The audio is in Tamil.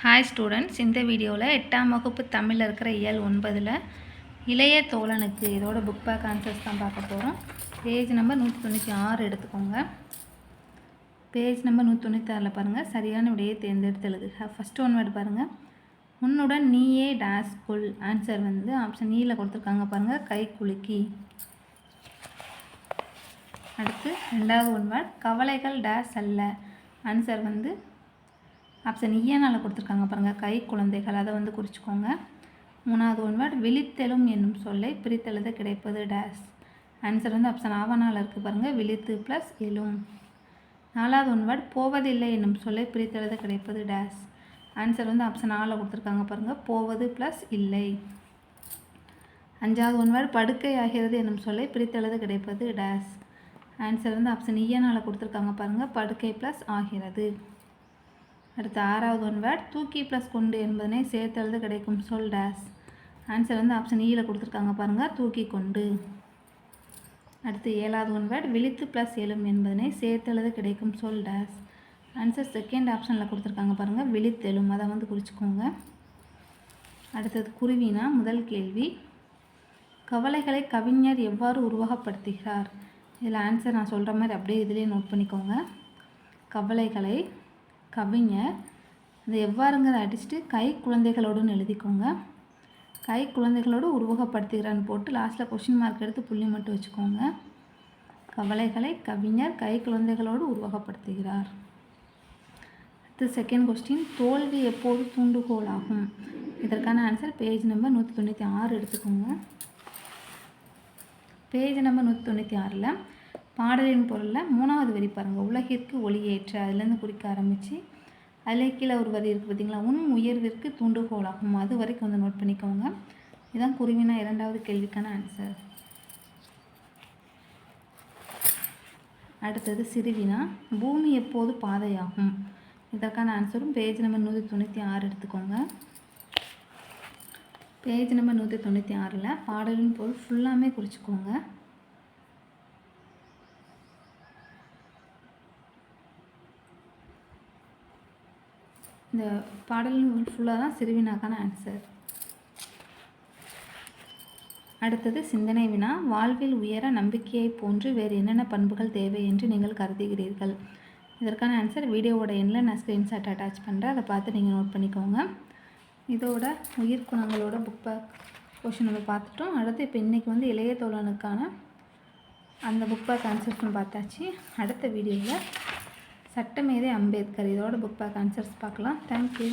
ஹாய் ஸ்டூடெண்ட்ஸ் இந்த வீடியோவில் எட்டாம் வகுப்பு தமிழில் இருக்கிற இயல் ஒன்பதில் இளைய தோழனுக்கு இதோட புக் பேக் ஆன்சர்ஸ் தான் பார்க்க போகிறோம் பேஜ் நம்பர் நூற்றி தொண்ணூற்றி ஆறு எடுத்துக்கோங்க. பேஜ் நம்பர் நூற்றி தொண்ணூற்றி ஆறில் பாருங்கள் சரியான விடையை தேர்ந்தெடுத்து எழுதுக. ஃபஸ்ட் ஒன் வேர்டு பாருங்கள் உன்னுடன் நீயே டேஸ் குல் ஆன்சர் வந்து ஆப்ஷன் ஈயில் e கொடுத்துருக்காங்க பாருங்கள் கை குலுக்கி. அடுத்து ரெண்டாவது ஒன் வேர்ட் கவலைகள் டேஸ் அல்ல. ஆன்சர் வந்து ஆப்ஷன் ஈயனால் கொடுத்துருக்காங்க பாருங்கள் கை குழந்தைகள் அதை வந்து குறிச்சிக்கோங்க. மூணாவது ஒன் வேர்ட் விழித்தெழும் என்னும் சொல்லை பிரித்தெழுத கிடைப்பது டேஸ் ஆன்சர் வந்து ஆப்ஷன் ஆவனால் இருக்குது பாருங்கள் விழித்து ப்ளஸ் எழும். நாலாவது ஒன் வேர்ட் போவதில்லை என்னும் சொல்லை பிரித்தெழுத கிடைப்பது டேஸ் ஆன்சர் வந்து ஆப்ஷன் ஆவில் கொடுத்துருக்காங்க பாருங்கள் போவது ப்ளஸ் இல்லை. அஞ்சாவது ஒன் வேர்ட் படுக்கை ஆகிறது என்னும் சொல்லை பிரித்தெழுத கிடைப்பது டேஸ் ஆன்சர் வந்து ஆப்ஷன் ஈயனால் கொடுத்துருக்காங்க பாருங்கள் படுக்கை ப்ளஸ் ஆகிறது. அடுத்து ஆறாவது ஒன் வேர்ட் தூக்கி ப்ளஸ் கொண்டு என்பதனை சேர்த்தெழுத கிடைக்கும் சொல் டேஸ் ஆன்சர் வந்து ஆப்ஷன் ஈயில் e கொடுத்துருக்காங்க பாருங்கள் தூக்கி கொண்டு. அடுத்து ஏழாவது ஒன் வேர்ட் விழித்து ப்ளஸ் எழும் என்பதனை சேர்த்தெழுத கிடைக்கும் சொல் டேஸ் ஆன்சர் செகண்ட் ஆப்ஷனில் கொடுத்துருக்காங்க பாருங்கள் விழித்தெழும். அதை வந்து குறிச்சிக்கோங்க. அடுத்தது குருவினா முதல் கேள்வி கவலைகளை கவிஞர் எவ்வாறு உருவகப்படுத்துகிறார்? இதில் ஆன்சர் நான் சொல்கிற மாதிரி அப்படியே இதிலே நோட் பண்ணிக்கோங்க. கவலைகளை கவிஞர் இது எவ்வாறுங்கிறத அடிச்சுட்டு கை குழந்தைகளோடுன்னு எழுதிக்கோங்க. கை குழந்தைகளோடு உருவகப்படுத்துகிறான்னு போட்டு லாஸ்ட்டில் கொஷின் மார்க் எடுத்து புள்ளி மட்டும் வச்சுக்கோங்க. கவலைகளை கவிஞர் கை குழந்தைகளோடு உருவகப்படுத்துகிறார். அடுத்து செகண்ட் கொஸ்டின் தோல்வி எப்போது தூண்டுகோல் ஆகும் இதற்கான ஆன்சர் பேஜ் நம்பர் நூற்றி தொண்ணூற்றி ஆறு எடுத்துக்கோங்க. பேஜ் நம்பர் நூற்றி தொண்ணூற்றி ஆறில் பாடலின் பொருளில் மூணாவது வரி பாருங்கள் உலகிற்கு ஒளியேற்ற. அதுலேருந்து குறிக்க ஆரம்பித்து அதிலே கீழே ஒரு வரி இருக்குது பார்த்தீங்களா உன் உயர்விற்கு தூண்டுகோலாகும். அது வரைக்கும் வந்து நோட் பண்ணிக்கோங்க. இதுதான் குருவினா இரண்டாவது கேள்விக்கான ஆன்சர் அடுத்தது சிறுவினா பூமி எப்போது பாதையாகும்? இதற்கான ஆன்சரும் பேஜ் நம்பர் நூற்றி தொண்ணூற்றி ஆறு எடுத்துக்கோங்க. பேஜ் நம்பர் நூற்றி தொண்ணூற்றி ஆறில் பாடலின் பொருள் ஃபுல்லாமே குறிச்சிக்கோங்க. இந்த பாடல் ஃபுல்லாக தான் சிறுவினாக்கான ஆன்சர் அடுத்தது சிந்தனை வினா. வாழ்வில் உயர நம்பிக்கையை போன்று வேறு என்னென்ன பண்புகள் தேவை என்று நீங்கள் கருதுகிறீர்கள்? இதற்கான ஆன்சர் வீடியோவோட எண்ணில் நான் ஸ்க்ரீன்ஷாட் அட்டாச் பண்ணுறேன் அதை பார்த்து நீங்கள் நோட் பண்ணிக்கோங்க. இதோட உயிர் குணங்களோட புக் பேக் கொஷின் நம்ம பார்த்துட்டோம். அடுத்து இப்போ இன்றைக்கி வந்து இளைய தோழனுக்கான அந்த புக் பேக் ஆன்சர்ஸ்னு பார்த்தாச்சு. அடுத்த வீடியோவில் சட்டமேதை அம்பேத்கர். இதோட புக் பேக் ஆன்சர்ஸ் பார்க்கலாம். Thank you